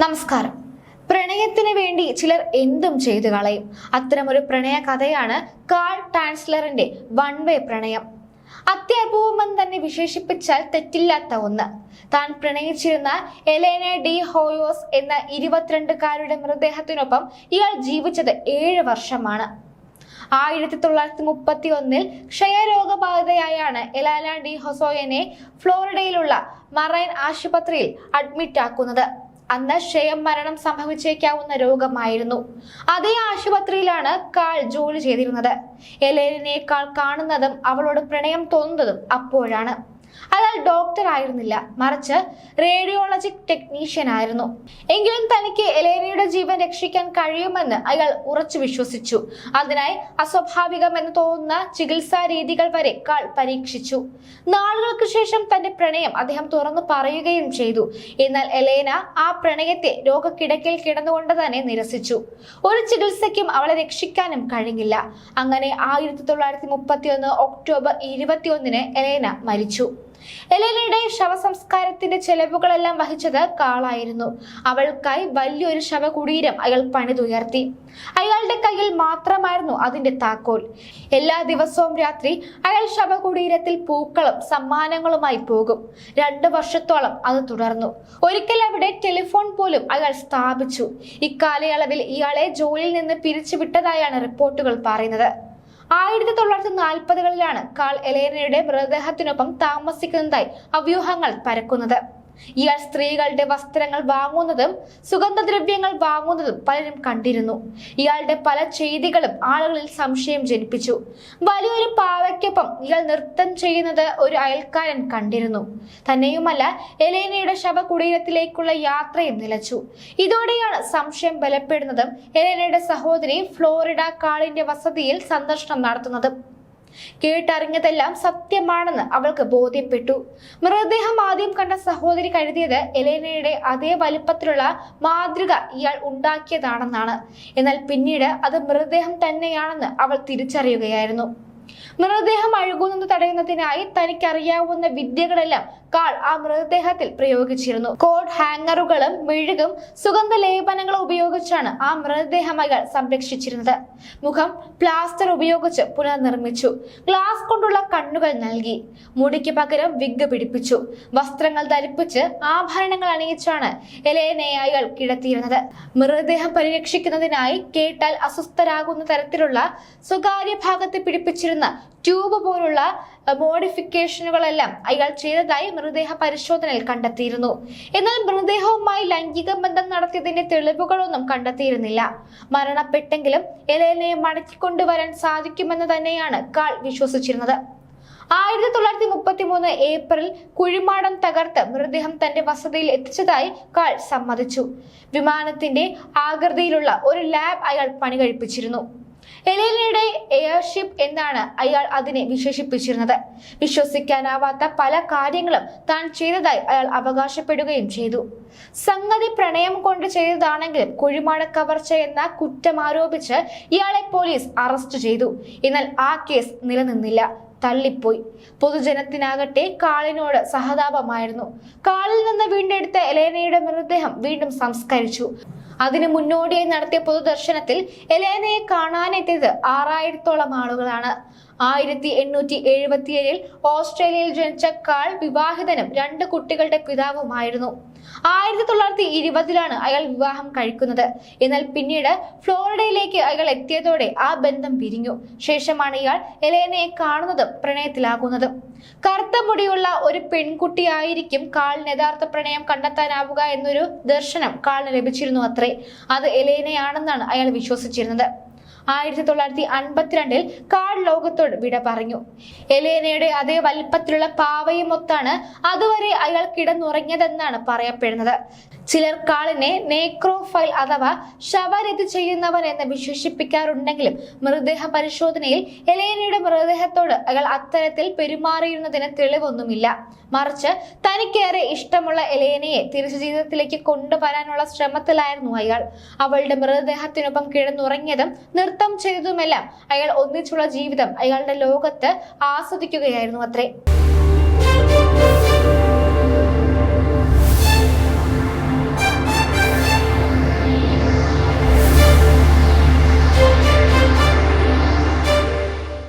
നമസ്കാരം. പ്രണയത്തിന് വേണ്ടി ചിലർ എന്തും ചെയ്തു കളയും. അത്തരമൊരു പ്രണയ കഥയാണ് കാൾ ടാൻസ്ലറിന്റെ വൺ വേ പ്രണയം. അത്യപൂർവം തന്നെ വിശേഷിപ്പിച്ചാൽ തെറ്റില്ലാത്ത ഒന്ന്. താൻ പ്രണയിച്ചിരുന്ന എലേന ഡി ഹോയോസ് എന്ന ഇരുപത്തിരണ്ടുകാരുടെ മൃതദേഹത്തിനൊപ്പം ഇയാൾ ജീവിച്ചത് ഏഴ് വർഷമാണ്. ആയിരത്തി തൊള്ളായിരത്തി മുപ്പത്തി ഒന്നിൽ ക്ഷയരോഗബാധിതയായാണ് എലാന ഡി ഹൊസോയനെ ഫ്ലോറിഡയിലുള്ള മറൈൻ ആശുപത്രിയിൽ അഡ്മിറ്റ് ആക്കുന്നത് അന്ന് ക്ഷയം മരണം സംഭവിച്ചേക്കാവുന്ന രോഗമായിരുന്നു. അതേ ആശുപത്രിയിലാണ് കാൾ ജോലി ചെയ്തിരുന്നത്. എലേനേക്കാൾ കാണുന്നതും അവളോട് പ്രണയം തോന്നുന്നതും അപ്പോഴാണ്. അയാൾ ഡോക്ടർ ആയിരുന്നില്ല. മറിച്ച് റേഡിയോളജിക് ടെക്നീഷ്യൻ ആയിരുന്നു. എങ്കിലും തനിക്ക് എലേനയുടെ ജീവൻ രക്ഷിക്കാൻ കഴിയുമെന്ന് അയാൾ ഉറച്ചു വിശ്വസിച്ചു. അതിനായി അസ്വാഭാവികമെന്ന് തോന്നുന്ന ചികിത്സാ രീതികൾ വരെ കാൾ പരീക്ഷിച്ചു. നാളുകൾക്ക് ശേഷം തന്റെ പ്രണയം അദ്ദേഹം തുറന്നു പറയുകയും ചെയ്തു. എന്നാൽ എലേന ആ പ്രണയത്തെ രോഗക്കിടക്കിൽ കിടന്നുകൊണ്ട് തന്നെ നിരസിച്ചു. ഒരു ചികിത്സയ്ക്കും അവളെ രക്ഷിക്കാനും കഴിഞ്ഞില്ല. അങ്ങനെ ആയിരത്തി തൊള്ളായിരത്തി മുപ്പത്തി ഒക്ടോബർ ഇരുപത്തിയൊന്നിന് എലേന മരിച്ചു. എലേനയുടെ ശവസംസ്കാരത്തിന്റെ ചെലവുകളെല്ലാം വഹിച്ചത് കാളായിരുന്നു. അവൾക്കായി വലിയൊരു ശവകുടീരം അയാൾ പണിതുയർത്തി. അയാളുടെ കയ്യിൽ മാത്രമായിരുന്നു അതിന്റെ താക്കോൽ. എല്ലാ ദിവസവും രാത്രി അയാൾ ശവകുടീരത്തിൽ പൂക്കളും സമ്മാനങ്ങളുമായി പോകും. രണ്ടു വർഷത്തോളം അത് തുടർന്നു. ഒരിക്കൽ അവിടെ ടെലിഫോൺ പോലും അയാൾ സ്ഥാപിച്ചു. ഇക്കാലയളവിൽ ഇയാളെ ജോലിയിൽ നിന്ന് പിരിച്ചുവിട്ടതായാണ് റിപ്പോർട്ടുകൾ പറയുന്നത്. ആയിരത്തി തൊള്ളായിരത്തി നാൽപ്പതുകളിലാണ് കാൾ എലേനയുടെ മൃതദേഹത്തിനൊപ്പം താമസിക്കുന്നതായി അവ്യൂഹങ്ങൾ പരക്കുന്നത്. ഇയാൾ സ്ത്രീകളുടെ വസ്ത്രങ്ങൾ വാങ്ങുന്നതും സുഗന്ധദ്രവ്യങ്ങൾ വാങ്ങുന്നതും പലരും കണ്ടിരുന്നു. ഇയാളുടെ പല ചെയ്തികളും ആളുകളിൽ സംശയം ജനിപ്പിച്ചു. വലിയൊരു പാവയ്ക്കൊപ്പം ഇയാൾ നൃത്തം ചെയ്യുന്നത് ഒരു അയൽക്കാരൻ കണ്ടിരുന്നു. തന്നെയുമല്ല എലേനയുടെ ശവകുടീരത്തിലേക്കുള്ള യാത്രയും നിലച്ചു. ഇതോടെയാണ് സംശയം ബലപ്പെടുന്നതും എലേനയുടെ സഹോദരി ഫ്ലോറിഡ കാളിന്റെ വസതിയിൽ സന്ദർശനം നടത്തുന്നതും. കേട്ടറിഞ്ഞതെല്ലാം സത്യമാണെന്ന് അവൾക്ക് ബോധ്യപ്പെട്ടു. മൃതദേഹം ആദ്യം കണ്ട സഹോദരി കരുതിയത് എലേനയുടെ അതേ വലിപ്പത്തിലുള്ള മാതൃക ഇയാൾ ഉണ്ടാക്കിയതാണെന്നാണ്. എന്നാൽ പിന്നീട് അത് മൃതദേഹം തന്നെയാണെന്ന് അവൾ തിരിച്ചറിയുകയായിരുന്നു. മൃതദേഹം അഴുകുന്നത് തടയുന്നതിനായി തനിക്കറിയാവുന്ന വിദ്യകളെല്ലാം കാൾ ആ മൃതദേഹത്തിൽ പ്രയോഗിച്ചിരുന്നു. കോഡ് ഹാങ്ങറുകളും മെഴുകും സുഗന്ധ ലേപനങ്ങളും ഉപയോഗിച്ചാണ് ആ മൃതദേഹം അയാൾ സംരക്ഷിച്ചിരുന്നത്. മുഖം പ്ലാസ്റ്റർ ഉപയോഗിച്ച് പുനർനിർമ്മിച്ചു. ഗ്ലാസ് കൊണ്ടുള്ള കണ്ണുകൾ നൽകി. മുടിക്ക് പകരം വിഗ് പിടിപ്പിച്ചു. വസ്ത്രങ്ങൾ ധരിപ്പിച്ച് ആഭരണങ്ങൾ അണിയിച്ചാണ് എലേനയെ അയാൾ കിടത്തിയിരുന്നത്. മൃതദേഹം പരിരക്ഷിക്കുന്നതിനായി കേട്ടാൽ അസ്വസ്ഥരാകുന്ന തരത്തിലുള്ള സ്വകാര്യ ഭാഗത്ത് പിടിപ്പിച്ചിരുന്ന ട്യൂബ് പോലുള്ള മോഡിഫിക്കേഷനുകളെല്ലാം അയാൾ ചെയ്തതായി മൃതദേഹ പരിശോധനയിൽ കണ്ടെത്തിയിരുന്നു. എന്നാൽ മൃതദേഹവുമായി ലൈംഗിക ബന്ധം നടത്തിയതിന്റെ തെളിവുകളൊന്നും കണ്ടെത്തിയിരുന്നില്ല. മരണപ്പെട്ടെങ്കിലും എലേനയെ മടക്കിക്കൊണ്ടുവരാൻ സാധിക്കുമെന്ന് തന്നെയാണ് കാൾ വിശ്വസിച്ചിരുന്നത്. ആയിരത്തി തൊള്ളായിരത്തി മുപ്പത്തി മൂന്ന് ഏപ്രിൽ കുഴിമാടം തകർത്ത് മൃതദേഹം തന്റെ വസതിയിൽ എത്തിച്ചതായി കാൾ സമ്മതിച്ചു. വിമാനത്തിന്റെ ആകൃതിയിലുള്ള ഒരു ലാബ് അയാൾ പണി കഴിപ്പിച്ചിരുന്നു എലേനയുടെ എയർഷിപ്പ് എന്നാണ് അയാൾ അതിനെ വിശേഷിപ്പിച്ചിരുന്നത്. വിശ്വസിക്കാനാവാത്ത പല കാര്യങ്ങളും താൻ ചെയ്തതായി അയാൾ അവകാശപ്പെടുകയും ചെയ്തു. സംഗതി പ്രണയം കൊണ്ട് ചെയ്തതാണെങ്കിലും കുഴിമാട കവർച്ച എന്ന കുറ്റം ആരോപിച്ച് ഇയാളെ പോലീസ് അറസ്റ്റ് ചെയ്തു. എന്നാൽ ആ കേസ് നിലനിന്നില്ല. തള്ളിപ്പോയി. പൊതുജനത്തിനാകട്ടെ കാളിനോട് സഹതാപമായിരുന്നു. കാളിൽ നിന്ന് വീണ്ടെടുത്ത എലേനയുടെ മൃതദേഹം വീണ്ടും സംസ്കരിച്ചു. അതിനു മുന്നോടിയായി നടത്തിയ പൊതുദർശനത്തിൽ എലേനയെ കാണാനെത്തിയത് ആറായിരത്തോളം ആളുകളാണ്. ആയിരത്തി എണ്ണൂറ്റി എഴുപത്തിയേഴിൽ ഓസ്ട്രേലിയയിൽ ജനിച്ച കാൾ വിവാഹിതനും രണ്ട് കുട്ടികളുടെ പിതാവുമായിരുന്നു. ആയിരത്തി തൊള്ളായിരത്തി ഇരുപതിലാണ് അയാൾ വിവാഹം കഴിക്കുന്നത്. എന്നാൽ പിന്നീട് ഫ്ലോറിഡയിലേക്ക് അയാൾ എത്തിയതോടെ ആ ബന്ധം പിരിഞ്ഞു ശേഷമാണ് ഇയാൾ എലേനയെ കാണുന്നതും പ്രണയത്തിലാകുന്നതും. കറുത്ത മുടിയുള്ള ഒരു പെൺകുട്ടിയായിരിക്കും കാളിന് യഥാർത്ഥ പ്രണയം കണ്ടെത്താനാവുക എന്നൊരു ദർശനം കാളിന് ലഭിച്ചിരുന്നു അത്രേ. അത് എലേനയാണെന്നാണ് അയാൾ വിശ്വസിച്ചിരുന്നത്. ആയിരത്തി തൊള്ളായിരത്തി അൻപത്തിരണ്ടിൽ കാൾ ലോകത്തോട് വിട പറഞ്ഞു. എലേനയുടെ അതേ വലിപ്പത്തിലുള്ള പാവയും ഒത്താണ് അതുവരെ അയാൾ കിടന്നുറങ്ങിയതെന്നാണ് പറയപ്പെടുന്നത്. ചിലർ കാളിനെ നേക്രോഫൈൽ അഥവാ ശവരതി ചെയ്യുന്നവൻ എന്ന് വിശേഷിപ്പിക്കാറുണ്ടെങ്കിലും മൃതദേഹ പരിശോധനയിൽ എലേനയുടെ മൃതദേഹത്തോട് അയാൾ അത്തരത്തിൽ പെരുമാറിയിരുന്നതിന് തെളിവൊന്നുമില്ല. മറിച്ച് തനിക്കേറെ ഇഷ്ടമുള്ള എലേനയെ തിരിച്ചു ജീവിതത്തിലേക്ക് കൊണ്ടുവരാനുള്ള ശ്രമത്തിലായിരുന്നു അയാൾ. അവളുടെ മൃതദേഹത്തിനൊപ്പം കിടന്നുറങ്ങിയതും നൃത്തം ചെയ്തതുമെല്ലാം അയാൾ ഒന്നിച്ചുള്ള ജീവിതം അയാളുടെ ലോകത്ത് ആസ്വദിക്കുകയായിരുന്നു അത്രേ.